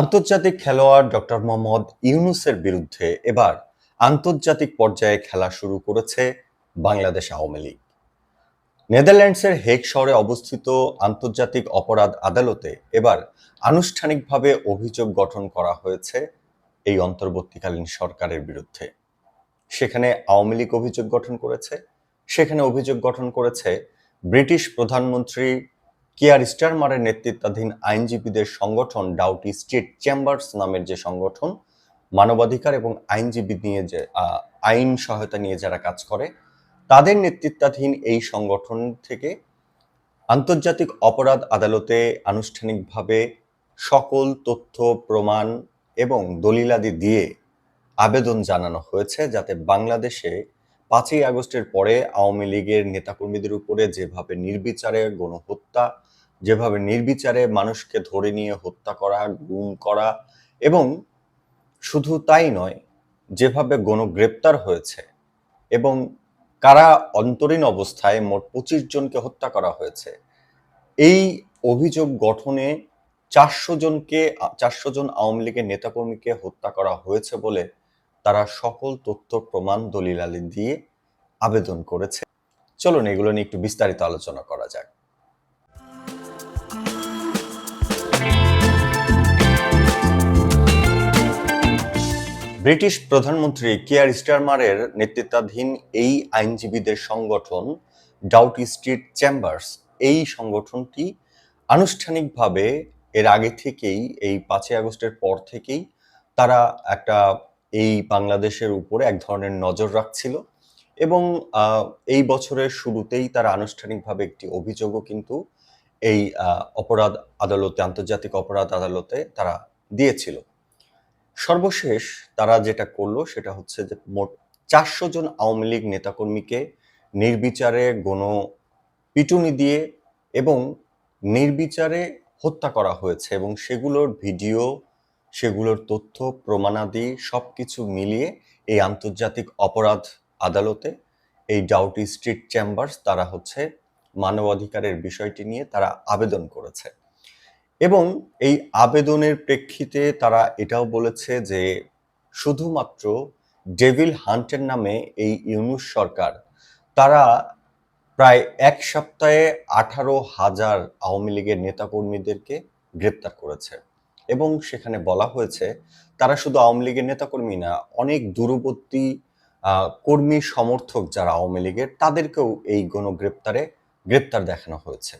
আন্তর্জাতিক খেলোয়াড় ডক্টর মোহাম্মদ ইউনুসের বিরুদ্ধে এবার আন্তর্জাতিক পর্যায়ে খেলা শুরু করেছে বাংলাদেশ আওয়ামী লীগ। নেদারল্যান্ডসের হেগ শহরে অবস্থিত আন্তর্জাতিক অপরাধ আদালতে এবার আনুষ্ঠানিকভাবে অভিযোগ গঠন করা হয়েছে এই অন্তর্বর্তীকালীন সরকারের বিরুদ্ধে। সেখানে আওয়ামী লীগ অভিযোগ গঠন করেছে, সেখানে অভিযোগ গঠন করেছে ব্রিটিশ প্রধানমন্ত্রী কিয়ার স্টারমারের নেতৃত্বাধীন আইনজীবীদের সংগঠন ডাউটি স্টেট চেম্বার্স নামের যে সংগঠন, মানবাধিকার এবং আইনজীবী নিয়ে যে আইন সহায়তা নিয়ে যারা কাজ করে, তাদের নেতৃত্বাধীন এই সংগঠন থেকে আন্তর্জাতিক অপরাধ আদালতে আনুষ্ঠানিকভাবে সকল তথ্য, প্রমাণ এবং দলিলাদি দিয়ে আবেদন জানানো হয়েছে যাতে বাংলাদেশে পাঁচই আগস্টের পরে আওয়ামী লীগের নেতাকর্মীদের উপরে যেভাবে নির্বিচারে গণহত্যা যেভাবে নির্বিচারে মানুষকে ধরে নিয়ে হত্যা করা, গুম করা এবং শুধু তাই নয়, যেভাবে গণগ্রেপ্তার হয়েছে এবং কারা অন্তরীণ অবস্থায় মোট পঁচিশ জনকে হত্যা করা হয়েছে, এই অভিযোগ গঠনে চারশো জনকে, চারশো জন আওয়ামী লীগের নেতাকর্মীকে হত্যা করা হয়েছে বলে তারা সকল তথ্য, প্রমাণ দলিলালি দিয়ে আবেদন করেছে। চলুন এগুলো নিয়ে একটু বিস্তারিত আলোচনা করা যাক। ব্রিটিশ প্রধানমন্ত্রী কিয়ার স্টারমারের নেতৃত্বাধীন এই আইনজীবীদের সংগঠন ডাউটি স্ট্রিট চেম্বার্স, এই সংগঠনটি আনুষ্ঠানিকভাবে এর আগে থেকেই, এই পাঁচই আগস্টের পর থেকেই তারা একটা, এই বাংলাদেশের উপরে এক ধরনের নজর রাখছিল এবং এই বছরের শুরুতেই তারা আনুষ্ঠানিকভাবে একটি অভিযোগও কিন্তু এই অপরাধ আদালতে, আন্তর্জাতিক অপরাধ আদালতে তারা দিয়েছিল। সর্বশেষ তারা যেটা করল সেটা হচ্ছে যে মোট চারশো জন আওয়ামী লীগ নেতাকর্মীকে নির্বিচারে গণ পিটুনি দিয়ে এবং নির্বিচারে হত্যা করা হয়েছে এবং সেগুলোর ভিডিও, সেগুলোর তথ্য, প্রমাণাদি সব কিছু মিলিয়ে এই আন্তর্জাতিক অপরাধ আদালতে এই ডাউটি স্ট্রিট চেম্বার্স তারা হচ্ছে মানবাধিকারের বিষয়টি নিয়ে তারা আবেদন করেছে। এবং এই আবেদনের প্রেক্ষিতে তারা এটাও বলেছে যে শুধুমাত্র ডেভিল হান্টের নামে এই ইউনুস সরকার, তারা প্রায় এক সপ্তাহে আঠারো হাজার আওয়ামী লীগের নেতাকর্মীদেরকে গ্রেপ্তার করেছে। এবং সেখানে বলা হয়েছে, তারা শুধু আওয়ামী লীগের নেতাকর্মী না, অনেক দূরবর্তী কর্মী সমর্থক যারা আওয়ামী লীগের, তাদেরকেও এই গণগ্রেপ্তারে গ্রেপ্তার দেখানো হয়েছে।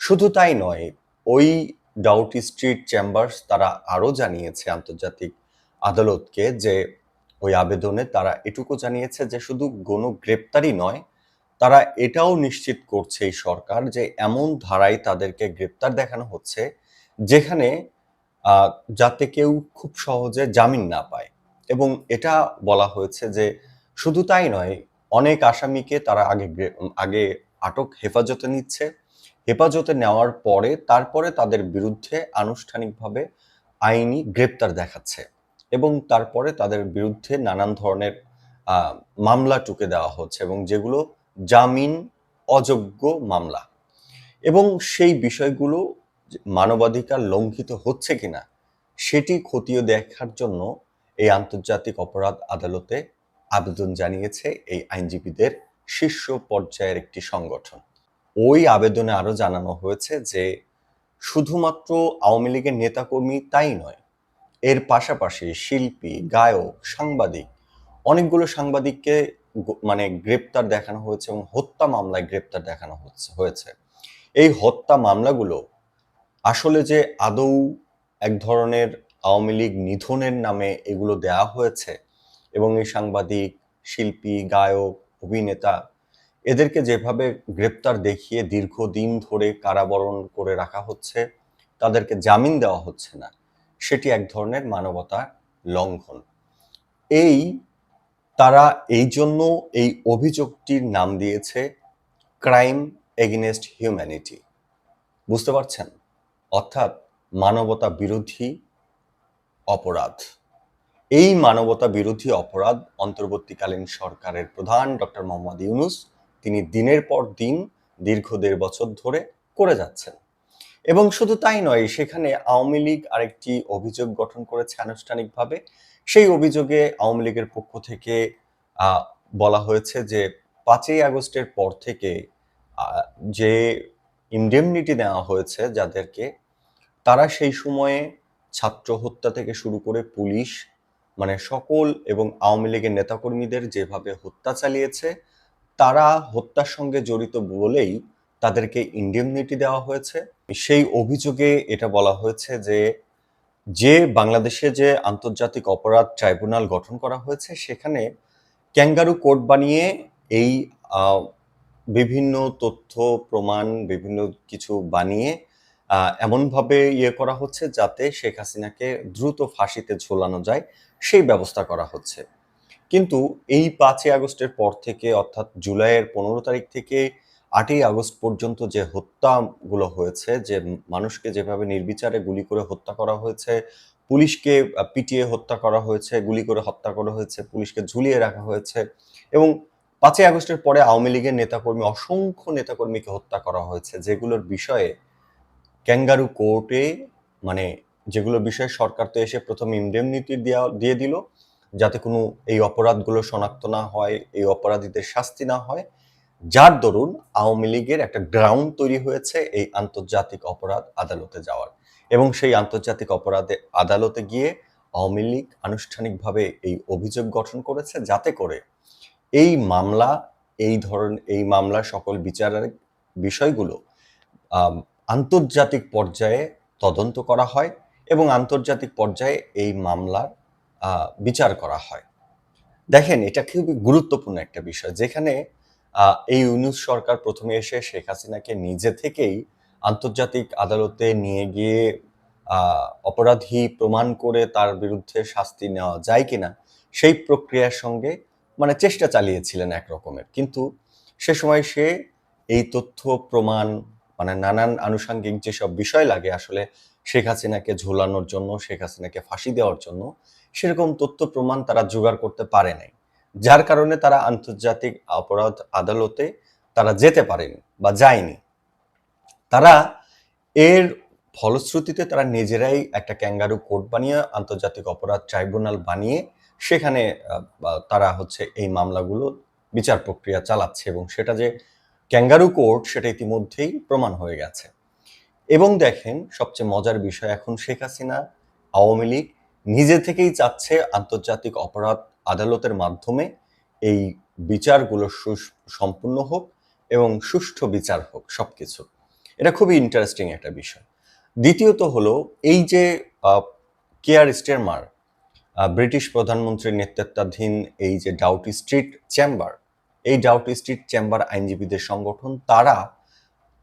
শুধু তাই নয়, ওই ডাউটি স্ট্রিট চেম্বার্স তারা আরও জানিয়েছে আন্তর্জাতিক আদালতকে যে ওই আবেদনে তারা এটুকু জানিয়েছে যে শুধু গণগ্রেপ্তারই নয়, তারা এটাও নিশ্চিত করছে এই সরকার যে এমন ধারায় তাদেরকে গ্রেপ্তার দেখানো হচ্ছে যেখানে যাতে কেউ খুব সহজে জামিন না পায়। এবং এটা বলা হয়েছে যে শুধু তাই নয়, অনেক আসামিকে তারা আগে আগে আটক হেফাজতে নিচ্ছে। হেফাজতে নেওয়ার পরে তারপরে তাদের বিরুদ্ধে আনুষ্ঠানিকভাবে আইনি গ্রেপ্তার দেখাচ্ছে এবং তারপরে তাদের বিরুদ্ধে নানান ধরনের মামলা টুকে দেওয়া হচ্ছে এবং যেগুলো জামিন অযোগ্য মামলা। এবং সেই বিষয়গুলো মানবাধিকার লঙ্ঘিত হচ্ছে কিনা, সেটি খতিয়ে দেখার জন্য এই আন্তর্জাতিক অপরাধ আদালতে আবেদন জানিয়েছে এই আইনজীবীদের শীর্ষ পর্যায়ের একটি সংগঠন। ওই আবেদনে আরও জানানো হয়েছে যে শুধুমাত্র আওয়ামী লীগের নেতাকর্মী তাই নয়, এর পাশাপাশি শিল্পী, গায়ক, সাংবাদিক, অনেকগুলো সাংবাদিককে মানে গ্রেপ্তার দেখানো হয়েছে এবং হত্যা মামলায় গ্রেপ্তার দেখানো হচ্ছে, হয়েছে। এই হত্যা মামলাগুলো আসলে যে আদৌ এক ধরনের আওয়ামী লীগ নিধনের নামে এগুলো দেয়া হয়েছে এবং এই সাংবাদিক, শিল্পী, গায়ক, অভিনেতা এদেরকে যেভাবে গ্রেপ্তার দেখিয়ে দীর্ঘদিন ধরে কারাবরণ করে রাখা হচ্ছে, তাদেরকে জামিন দেওয়া হচ্ছে না, সেটি এক ধরনের মানবতা লঙ্ঘন। এই, তারা এই জন্য এই অভিযোগটির নাম দিয়েছে ক্রাইম এগেনস্ট হিউম্যানিটি। বুঝতে পারছেন? অর্থাৎ মানবতা বিরোধী অপরাধ। এই মানবতা বিরোধী অপরাধ অন্তর্বর্তীকালীন সরকারের প্রধান ডক্টর মোহাম্মদ ইউনুস তিনি দিনের পর দিন দীর্ঘ দেড় বছর ধরে করে যাচ্ছেন। এবং শুধু তাই নয়, সেখানে আওয়ামী লীগ আরেকটি অভিযোগ গঠন করেছে আনুষ্ঠানিকভাবে। সেই অভিযোগে আওয়ামী লীগের পক্ষ থেকে বলা হয়েছে যে পাঁচই আগস্টের পর থেকে যে ইন্ডেমনিটি দেওয়া হয়েছে যাদেরকে, তারা সেই সময়ে ছাত্র হত্যা থেকে শুরু করে পুলিশ মানে সকল এবং আওয়ামী লীগের নেতাকর্মীদের যেভাবে হত্যা চালিয়েছে তারা হত্যার সঙ্গে জড়িত বলেই তাদেরকে ইন্ডেমনিটি দেওয়া হয়েছে। সেই অভিযোগে এটা বলা হয়েছে যে যে বাংলাদেশে যে আন্তর্জাতিক অপরাধ ট্রাইব্যুনাল গঠন করা হয়েছে, সেখানে ক্যাঙ্গারু কোর্ট বানিয়ে এই বিভিন্ন তথ্য, প্রমাণ, বিভিন্ন কিছু বানিয়ে এমনভাবে ইয়ে করা হচ্ছে যাতে শেখ হাসিনাকে দ্রুত ফাঁসিতে ঝোলানো যায়। সেই ব্যবস্থা করা হচ্ছে। কিন্তু এই পাঁচই আগস্টের পর থেকে, অর্থাৎ জুলাইয়ের পনেরো তারিখ থেকে আটই আগস্ট পর্যন্ত যে হত্যাগুলো হয়েছে, যে মানুষকে যেভাবে নির্বিচারে গুলি করে হত্যা করা হয়েছে, পুলিশকে পিটিয়ে হত্যা করা হয়েছে, গুলি করে হত্যা করা হয়েছে, পুলিশকে ঝুলিয়ে রাখা হয়েছে এবং পাঁচই আগস্টের পরে আওয়ামী লীগের নেতাকর্মী, অসংখ্য নেতাকর্মীকে হত্যা করা হয়েছে, যেগুলোর বিষয়ে ক্যাঙ্গারু কোর্টে মানে যেগুলো বিষয়ে সরকার তো এসে প্রথম ইন্ডেমনিটি দেওয়া দিয়ে দিল যাতে কোনো এই অপরাধগুলো শনাক্ত না হয়, এই অপরাধীদের শাস্তি না হয়, যার দরুন আওয়ামী লীগের একটা গ্রাউন্ড তৈরি হয়েছে এই আন্তর্জাতিক অপরাধ আদালতে যাওয়ার। এবং সেই আন্তর্জাতিক অপরাধে আদালতে গিয়ে আওয়ামী লীগ আনুষ্ঠানিকভাবে এই অভিযোগ গঠন করেছে যাতে করে এই মামলা, এই ধরন, এই মামলার সকল বিচারের বিষয়গুলো আন্তর্জাতিক পর্যায়ে তদন্ত করা হয় এবং আন্তর্জাতিক পর্যায়ে এই মামলার বিচার করা হয়। দেখেন, এটা খুবই গুরুত্বপূর্ণ একটা বিষয়। যেখানে এই ইউনুস সরকার প্রথমে এসে শেখ হাসিনাকে নিজে থেকেই আন্তর্জাতিক আদালতে নিয়ে গিয়ে অপরাধী প্রমাণ করে তার বিরুদ্ধে শাস্তি নেওয়া যায় কিনা, সেই প্রক্রিয়ার সঙ্গে মানে চেষ্টা চালিয়েছিলেন এক রকমের কিন্তু সে সময় সে এই তথ্য, প্রমাণ মানে নানান আনুষাঙ্গিক যেসব বিষয় লাগে আসলে শেখ হাসিনাকে ঝোলানোর জন্য, শেখ হাসিনাকে ফাঁসি দেওয়ার জন্য সেরকম তথ্য প্রমাণ তারা জোগাড় করতে পারে নাই। যার কারণে তারা আন্তর্জাতিক অপরাধ আদালতে তারা যেতে পারেনি বা যায়নি। তারা এর ফলশ্রুতিতে তারা নিজেরাই একটা ক্যাঙ্গারু কোর্ট বানিয়ে, আন্তর্জাতিক অপরাধ ট্রাইব্যুনাল বানিয়ে সেখানে তারা হচ্ছে এই মামলাগুলো বিচার প্রক্রিয়া চালাচ্ছে এবং সেটা যে ক্যাঙ্গারু কোর্ট সেটা ইতিমধ্যেই প্রমাণ হয়ে গেছে। এবং দেখেন, সবচেয়ে মজার বিষয় এখন শেখ হাসিনা, আওয়ামী লীগ নিজে থেকেই চাচ্ছে আন্তর্জাতিক অপরাধ আদালতের মাধ্যমে এই বিচারগুলো সম্পূর্ণ হোক এবং সুষ্ঠু বিচার হোক সবকিছু। এটা খুবই ইন্টারেস্টিং একটা বিষয়। দ্বিতীয়ত হলো এই যে কেয়ার স্টেরমার ব্রিটিশ প্রধানমন্ত্রীর নেতৃত্বাধীন এই যে ডাউটি স্ট্রিট চেম্বার এই ডাউটি স্ট্রিট চেম্বার আইনজীবীদের সংগঠন, তারা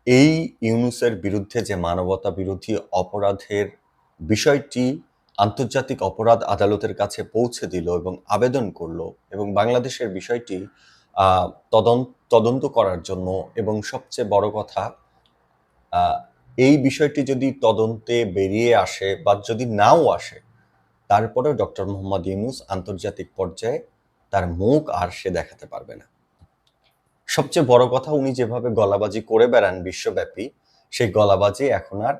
এই ইউনুসের বিরুদ্ধে যে মানবতা বিরোধী অপরাধের বিষয়টি আন্তর্জাতিক অপরাধ আদালতের কাছে পৌঁছে দিল এবং আবেদন করল এবং বাংলাদেশের বিষয়টি তদন্ত তদন্ত করার জন্য এবং সবচেয়ে বড় কথা এই বিষয়টি যদি তদন্তে বেরিয়ে আসে বা যদি নাও আসে, তারপরেও ডক্টর মোহাম্মদ ইউনুস আন্তর্জাতিক পর্যায়ে তার মুখ আর সে দেখাতে পারবে না। সবচেয়ে বড় কথা, উনি যেভাবে গলাবাজি করে বেড়ান বিশ্বব্যাপী, সেই গলাবাজি এখন আর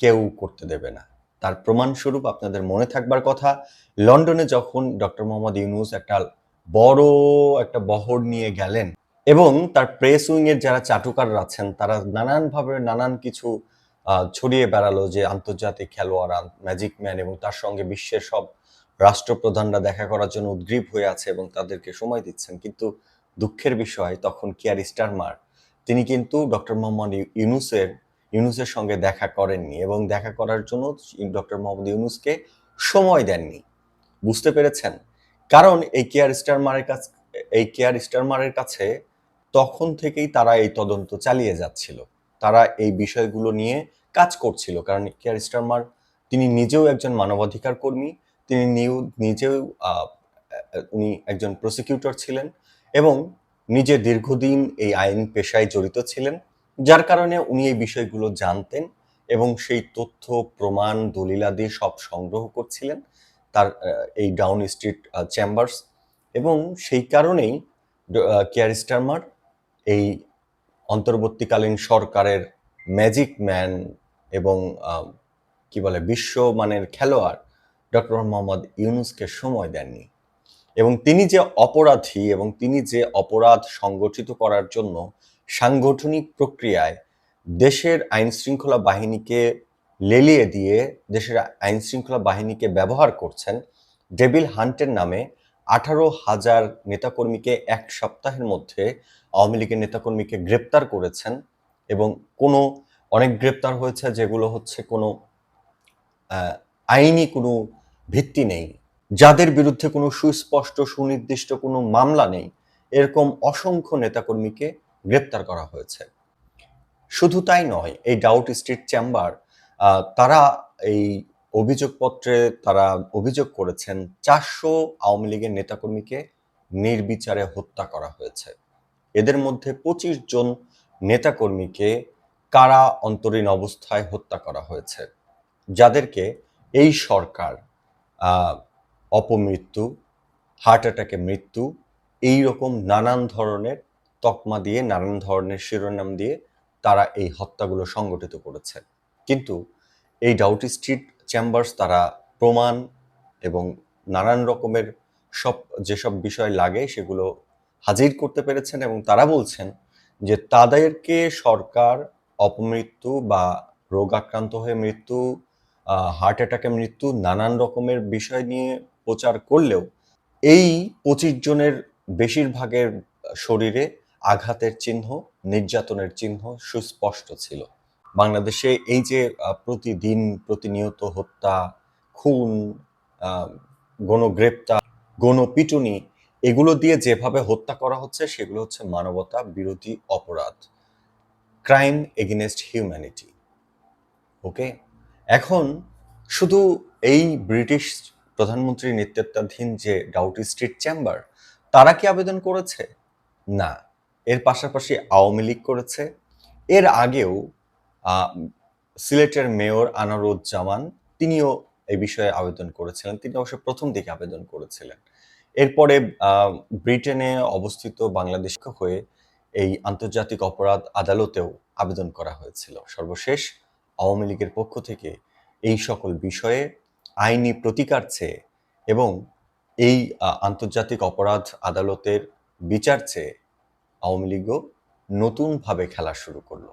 কেউ করতে দেবে না। তার প্রমাণস্বরূপ আপনাদের মনে থাকবার কথা। লন্ডনে যখন ডক্টর মোহাম্মদ ইউনুস একটা বড় একটা বহর নিয়ে গেলেন এবং তার প্রেস উইং এর যারা চাটুকার আছেন, তারা নানানভাবে নানান কিছু ছড়িয়ে বেড়ালো যে আন্তর্জাতিক খেলোয়াড় ম্যাজিক ম্যান এবং তার সঙ্গে বিশ্বের সব রাষ্ট্রপ্রধানরা দেখা করার জন্য উদ্গ্রীব হয়ে আছে এবং তাদেরকে সময় দিচ্ছেন। কিন্তু দুঃখের বিষয়, তখন কিয়ার স্টারমার, তিনি কিন্তু ডক্টর মোহাম্মদ ইউনুসের ইউনুসের সঙ্গে দেখা করেননি এবং দেখা করার জন্য ডক্টর মোহাম্মদ ইউনুসকে সময় দেননি। বুঝতে পেরেছেন? কারণ এই কেয়ার স্টারমারের কাছে, এই কেয়ার স্টারমারের কাছে তখন থেকেই তারা এই তদন্ত চালিয়ে যাচ্ছিল। তারা এই বিষয়গুলো নিয়ে কাজ করছিল কারণ কেয়ার স্টারমার তিনি নিজেও একজন মানবাধিকার কর্মী, তিনি নিউ- নিজেও উনি একজন প্রসিকিউটর ছিলেন এবং নিজে দীর্ঘদিন এই আইন পেশায় জড়িত ছিলেন। যার কারণে উনি এই বিষয়গুলো জানতেন এবং সেই তথ্য, প্রমাণ দলিলাদি সব সংগ্রহ করছিলেন তার এই ডাউন স্ট্রিট চেম্বার্স এবং সেই কারণেই কেয়ার স্টারমার এই অন্তর্বর্তীকালীন সরকারের ম্যাজিক ম্যান এবং কি বলে, বিশ্বমানের খেলোয়াড় ডক্টর মোহাম্মদ ইউনুসকে সময় দেননি এবং তিনি যে অপরাধী এবং তিনি যে অপরাধ সংগঠিত করার জন্য সাংগঠনিক প্রক্রিয়ায় দেশের আইন শৃঙ্খলা বাহিনীকে লেলিয়ে দিয়ে দেশের আইন শৃঙ্খলা বাহিনীকে ব্যবহার করছেন ডেভিল হান্টের নামে আঠারো হাজার নেতাকর্মীকে এক সপ্তাহের মধ্যে আওয়ামী লীগের নেতাকর্মীকে গ্রেপ্তার করেছেন এবং কোনো, অনেক গ্রেপ্তার হয়েছে যেগুলো হচ্ছে কোনো আইনি কোনো ভিত্তি নেই। যাদের বিরুদ্ধে কোনো সুস্পষ্ট, সুনির্দিষ্ট কোনো মামলা নেই, এরকম অসংখ্য নেতাকর্মীকে গ্রেপ্তার করা হয়েছে। শুধু তাই নয়, এই ডাউট স্ট্রিট চেম্বার তারা এই অভিযোগপত্রে, তারা অভিযোগ করেছেন চারশো আওয়ামী লীগের নেতাকর্মীকে নির্বিচারে হত্যা করা হয়েছে। এদের মধ্যে পঁচিশ জন নেতাকর্মীকে কারা অন্তরীণ অবস্থায় হত্যা করা হয়েছে, যাদেরকে এই সরকার অপমৃত্যু, হার্ট অ্যাটাকে মৃত্যু এই রকম নানান ধরনের তকমা দিয়ে, নানান ধরনের শিরোনাম দিয়ে তারা এই হত্যাগুলো সংগঠিত করেছে। কিন্তু এই ডাউটি স্ট্রিট চেম্বার্স তারা প্রমাণ এবং নানান রকমের সব, যেসব বিষয় লাগে সেগুলো হাজির করতে পেরেছেন এবং তারা বলছেন যে তাদেরকে সরকার অপমৃত্যু বা রোগ আক্রান্ত হয়ে মৃত্যু হার্ট অ্যাটাকে মৃত্যু, নানান রকমের বিষয় নিয়ে প্রচার করলেও এই পঁচিশ জনের বেশিরভাগের শরীরে আঘাতের চিহ্ন, নির্যাতনের চিহ্ন সুস্পষ্ট ছিল। বাংলাদেশে এই যে প্রতিদিন প্রতিনিয়ত হত্যা, খুন গণগ্রেপ্তার, গণপিটুনি, এগুলো দিয়ে যেভাবে হত্যা করা হচ্ছে, সেগুলো হচ্ছে মানবতা বিরোধী অপরাধ। Crime against humanity. ওকে? এখন শুধু এই ব্রিটিশ প্রধানমন্ত্রীর নেতৃত্বাধীন যে ডাউটি স্ট্রিট চেম্বার, তারা কি আবেদন করেছে? না। এর পাশাপাশি আওয়ামী লীগ করেছে। এর আগেও সিলেটের মেয়র আনারুজ্জামান তিনিও এই বিষয়ে আবেদন করেছিলেন। তিনি অবশ্য প্রথম দিকে আবেদন করেছিলেন। এরপরে ব্রিটেনে অবস্থিত বাংলাদেশ হয়ে এই আন্তর্জাতিক অপরাধ আদালতেও আবেদন করা হয়েছিল। সর্বশেষ, আওয়ামী লীগের পক্ষ থেকে এই সকল বিষয়ে আইনি প্রতিকার চেয়ে এবং এই আন্তর্জাতিক অপরাধ আদালতের বিচার চেয়ে আওয়ামী লীগও নতুনভাবে খেলা শুরু করল।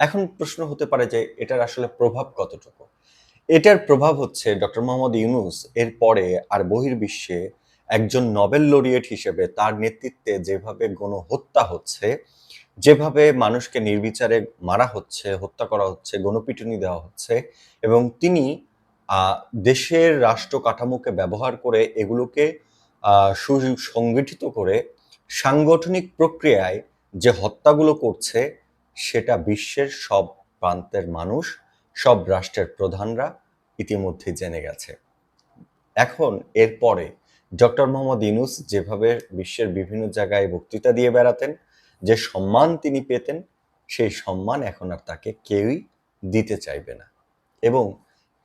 এখন প্রশ্ন হতে পারে যে এটার আসলে প্রভাব কতটুকু? এটার প্রভাব হচ্ছে ডক্টর মোহাম্মদ ইউনুস এর পরে আর বহির্বিশ্বে একজন নোবেল লরিয়েট হিসেবে তার নেতৃত্বে যেভাবে গণহত্যা হচ্ছে, যেভাবে মানুষকে নির্বিচারে মারা হচ্ছে, হত্যা করা হচ্ছে, গণপিটুনি দেওয়া হচ্ছে এবং তিনি দেশের রাষ্ট্র কাঠামোকে ব্যবহার করে এগুলোকে সুসংগঠিত করে সাংগঠনিক প্রক্রিয়ায় যে হত্যাগুলো করছে, সেটা বিশ্বের সব প্রান্তের মানুষ, সব রাষ্ট্রের প্রধানরা ইতিমধ্যে জেনে গেছে। এখন এরপরে ডক্টর মোহাম্মদ ইউনুস যেভাবে বিশ্বের বিভিন্ন জায়গায় বক্তৃতা দিয়ে বেড়াতেন, যে সম্মান তিনি পেতেন, সেই সম্মান এখন আর তাকে কেউই দিতে চাইবে না। এবং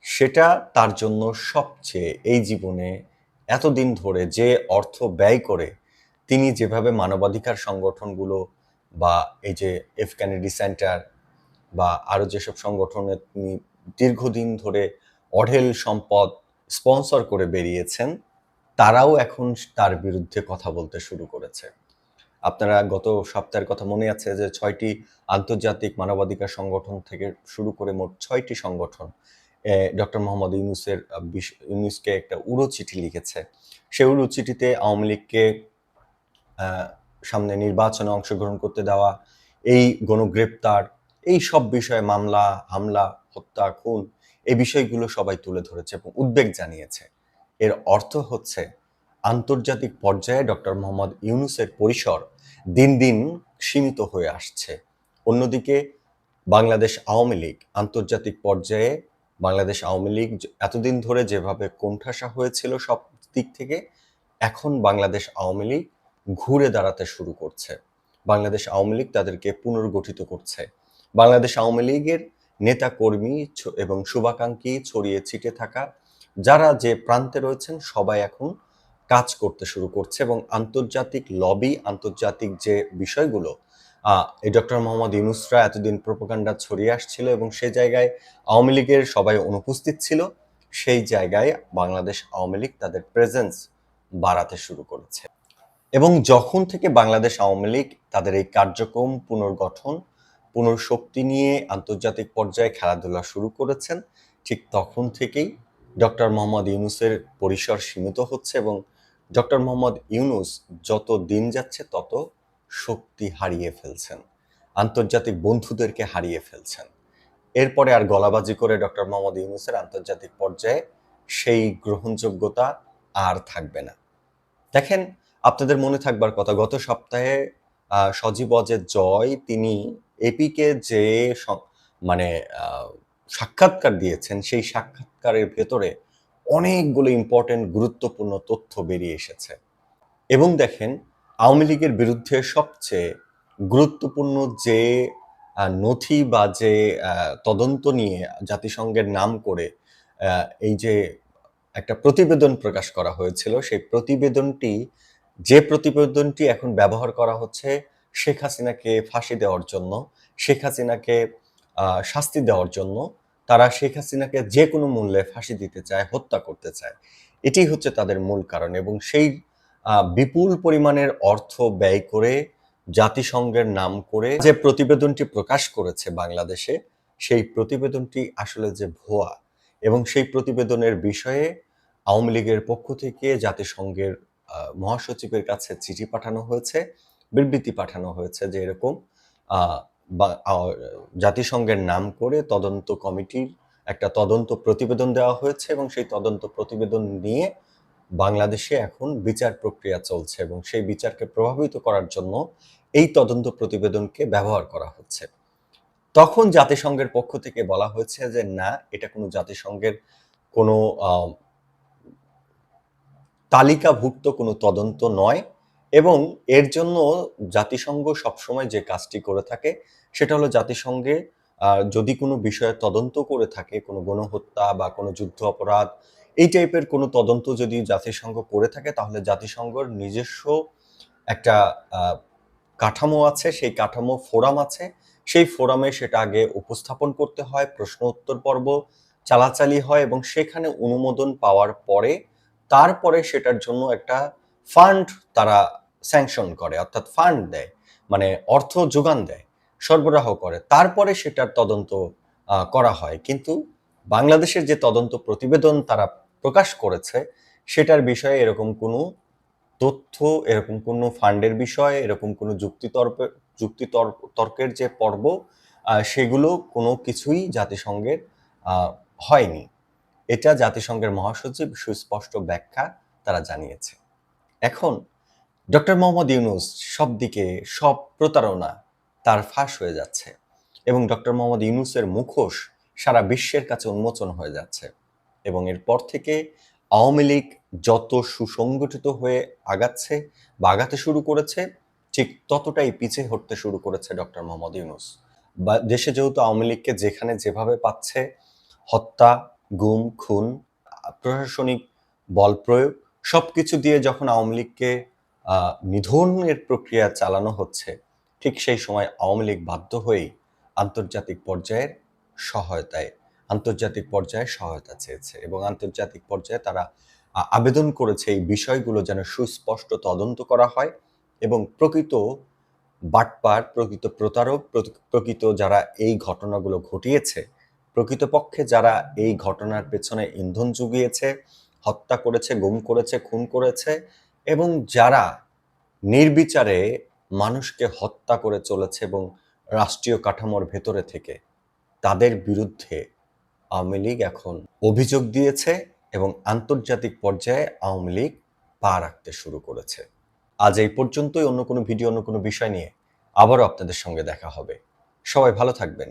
সেটা তার জন্য সবচেয়ে এই জীবনে এতদিন ধরে যে অর্থ ব্যয় করে তিনি যেভাবে মানবাধিকার সংগঠনগুলো বা এই যে এফ ক্যানেডি সেন্টার বা আরও যেসব সংগঠনে তিনি দীর্ঘদিন ধরে অঢেল সম্পদ স্পন্সর করে বেরিয়েছেন, তারাও এখন তার বিরুদ্ধে কথা বলতে শুরু করেছে। আপনারা গত সপ্তাহের কথা মনে আছে যে ছয়টি আন্তর্জাতিক মানবাধিকার সংগঠন থেকে শুরু করে মোট ছয়টি সংগঠন ডক্টর মোহাম্মদ ইউনুসের ইউনুসকে একটা উড়ো চিঠি লিখেছে। সেই উড়ো চিঠিতে আওয়ামী লীগকে সামনে নির্বাচনে অংশগ্রহণ করতে দেওয়া, এই গণগ্রেপ্তার, এই সব বিষয়ে মামলা, হামলা, হত্যা, খুন, এই বিষয়গুলো সবাই তুলে ধরেছে এবং উদ্বেগ জানিয়েছে। এর অর্থ হচ্ছে আন্তর্জাতিক পর্যায়ে ডক্টর মোহাম্মদ ইউনুসের পরিসর দিন দিন সীমিত হয়ে আসছে। অন্যদিকে বাংলাদেশ আওয়ামী লীগ আন্তর্জাতিক পর্যায়ে বাংলাদেশ আওয়ামী লীগ এতদিন ধরে যেভাবে কোণঠাসা হয়েছিল সব দিক থেকে, এখন বাংলাদেশ আওয়ামী লীগ ঘুরে দাঁড়াতে শুরু করছে। বাংলাদেশ আওয়ামী লীগ তাদেরকে পুনর্গঠিত করছে। বাংলাদেশ আওয়ামী লীগের নেতা কর্মী এবং শুভাকাঙ্ক্ষী ছড়িয়ে ছিটে থাকা যারা যে প্রান্তে রয়েছেন, সবাই এখন কাজ করতে শুরু করছে এবং আন্তর্জাতিক লবি, আন্তর্জাতিক যে বিষয়গুলো এই ডক্টর মোহাম্মদ ইউনুসরা এতদিন প্রোপাগান্ডা ছড়িয়ে আসছিল এবং সেই জায়গায় আওয়ামী লীগের সবাই অনুপস্থিত ছিল, সেই জায়গায় বাংলাদেশ আওয়ামী লীগ তাদের প্রেজেন্স বাড়াতে শুরু করেছে। এবং যখন থেকে বাংলাদেশ আওয়ামী লীগ তাদের এই কার্যক্রম পুনর্গঠন, পুনর্শক্তি নিয়ে আন্তর্জাতিক পর্যায়ে খেলাধুলা শুরু করেছেন, ঠিক তখন থেকেই ডক্টর মোহাম্মদ ইউনুসের পরিসর সীমিত হচ্ছে এবং ডক্টর মোহাম্মদ ইউনুস যত দিন যাচ্ছে তত শক্তি হারিয়ে ফেলছেন, আন্তর্জাতিক বন্ধুদেরকে হারিয়ে ফেলছেন। এরপরে আর গলাবাজি করে ডক্টর মোহাম্মদ ইউনুসের আন্তর্জাতিক পর্যায়ে সেই গ্রহণযোগ্যতা আর থাকবে না। দেখেন আপনাদের মনে থাকবার কথা, গত সপ্তাহে সজীব অজের জয় তিনি এপিকে যে মানে সাক্ষাৎকার দিয়েছেন, সেই সাক্ষাৎকারের ভেতরে অনেকগুলো ইম্পর্টেন্ট গুরুত্বপূর্ণ তথ্য বেরিয়ে এসেছে। এবং দেখেন, আওয়ামী লীগের বিরুদ্ধে সবচেয়ে গুরুত্বপূর্ণ যে নথি বা যে তদন্ত নিয়ে জাতিসংঘের নাম করে এই যে একটা প্রতিবেদন প্রকাশ করা হয়েছিল, সেই প্রতিবেদনটি যে প্রতিবেদনটি এখন ব্যবহার করা হচ্ছে, শেখ হাসিনাকে ফাঁসি দেওয়ার জন্য, শেখ হাসিনাকে শাস্তি দেওয়ার জন্য, তারা শেখ হাসিনাকে যে কোনো মূল্যে ফাঁসি দিতে চায়, হত্যা করতে চায়। এটি হচ্ছে তাদের মূল কারণ এবং সেই বিপুল পরিমাণের অর্থ ব্যয় করে জাতিসংঘের নাম করে যে প্রতিবেদনটি প্রকাশ করেছে বাংলাদেশে, সেই প্রতিবেদনটি আসলে যে ভুয়া এবং সেই প্রতিবেদনের বিষয়ে আওয়ামী লীগের পক্ষ থেকে জাতিসংঘের মহাসচিবের কাছে চিঠি পাঠানো হয়েছে, বিবৃতি পাঠানো হয়েছে যে এরকম জাতিসংঘের নাম করে তদন্ত কমিটির একটা তদন্ত প্রতিবেদন দেওয়া হয়েছে এবং সেই তদন্ত প্রতিবেদন নিয়ে বাংলাদেশে এখন বিচার প্রক্রিয়া চলছে এবং সেই বিচারকে প্রভাবিত করার জন্য এই তদন্ত প্রতিবেদনকে ব্যবহার করা হচ্ছে। তখন জাতিসংঘের পক্ষ থেকে বলা হয়েছে যে না, এটা কোনো জাতিসংঘের কোনো তালিকাভুক্ত কোনো তদন্ত নয় এবং এর জন্য জাতিসংঘ সবসময় যে কাজটি করে থাকে সেটা হলো জাতিসংঘে যদি কোনো বিষয়ে তদন্ত করে থাকে, কোনো গণহত্যা বা কোনো যুদ্ধ অপরাধ, এই টাইপের কোনো তদন্ত যদি জাতিসংঘ করে থাকে তাহলে জাতিসংঘর নিজস্ব একটা কাঠামো আছে, সেই কাঠামো ফোরাম আছে। সেই ফোরামে সেটা আগে উপস্থাপন করতে হয় প্রশ্ন উত্তর পর্ব চালাচালি হয় এবং সেখানে অনুমোদন পাওয়ার পরে তারপরে সেটার জন্য একটা ফান্ড তারা স্যাংশন করে, অর্থাৎ ফান্ড দেয় মানে অর্থ যোগান দেয়, সরবরাহ করে। তারপরে সেটার তদন্ত করা হয়। কিন্তু বাংলাদেশের যে তদন্ত প্রতিবেদন তারা প্রকাশ করেছে, সেটার বিষয়ে এরকম কোনো তথ্য, এরকম কোনো ফান্ডের বিষয়ে, এরকম কোনো যুক্তিতর্ক যুক্তিতর্ক তর্কের যে পর্ব সেগুলো কোনো কিছুই জাতিসংঘের হয়নি। এটা জাতিসংঘের মহাসচিব সুস্পষ্ট ব্যাখ্যা তারা জানিয়েছে। এখন, ডক্টর মোহাম্মদ ইউনুস সব দিকে সব প্রতারণা তার ফাঁস হয়ে যাচ্ছে এবং ডক্টর মোহাম্মদ ইউনুসের মুখোশ সারা বিশ্বের কাছে উন্মোচন হয়ে যাচ্ছে এবং এরপর থেকে আওয়ামী লীগ যত সুসংগঠিত হয়ে আগাচ্ছে বা আগাতে শুরু করেছে, ঠিক ততটাই পিছে হটতে শুরু করেছে ডক্টর মোহাম্মদ ইউনুস। দেশে যেহেতু আওয়ামী লীগকে যেখানে যেভাবে পাচ্ছে, হত্যা গুম, খুন, প্রশাসনিক বল প্রয়োগ, সবকিছু দিয়ে যখন আওয়ামী লীগকে নিধনের প্রক্রিয়া চালানো হচ্ছে, ঠিক সেই সময় আওয়ামী লীগ বাধ্য হয়েই আন্তর্জাতিক পর্যায়ের সহায়তায়, আন্তর্জাতিক পর্যায়ে সহায়তা চেয়েছে এবং আন্তর্জাতিক পর্যায়ে তারা আবেদন করেছে এই বিষয়গুলো যেন সুস্পষ্ট তদন্ত করা হয় এবং প্রকৃত বাটপার, প্রকৃত প্রতারক প্রকৃত যারা এই ঘটনাগুলো ঘটিয়েছে প্রকৃতপক্ষে যারা এই ঘটনার পেছনে ইন্ধন জুগিয়েছে, হত্যা করেছে, গুম করেছে, খুন করেছে এবং যারা নির্বিচারে মানুষকে হত্যা করে চলেছে এবং রাষ্ট্রীয় কাঠামোর ভেতরে থেকে, তাদের বিরুদ্ধে আওয়ামী লীগ এখন অভিযোগ দিয়েছে এবং আন্তর্জাতিক পর্যায়ে আওয়ামী লীগ পা রাখতে শুরু করেছে। আজ এই পর্যন্তই। অন্য কোনো ভিডিও, অন্য কোনো বিষয় নিয়ে আবারও আপনাদের সঙ্গে দেখা হবে। সবাই ভালো থাকবেন।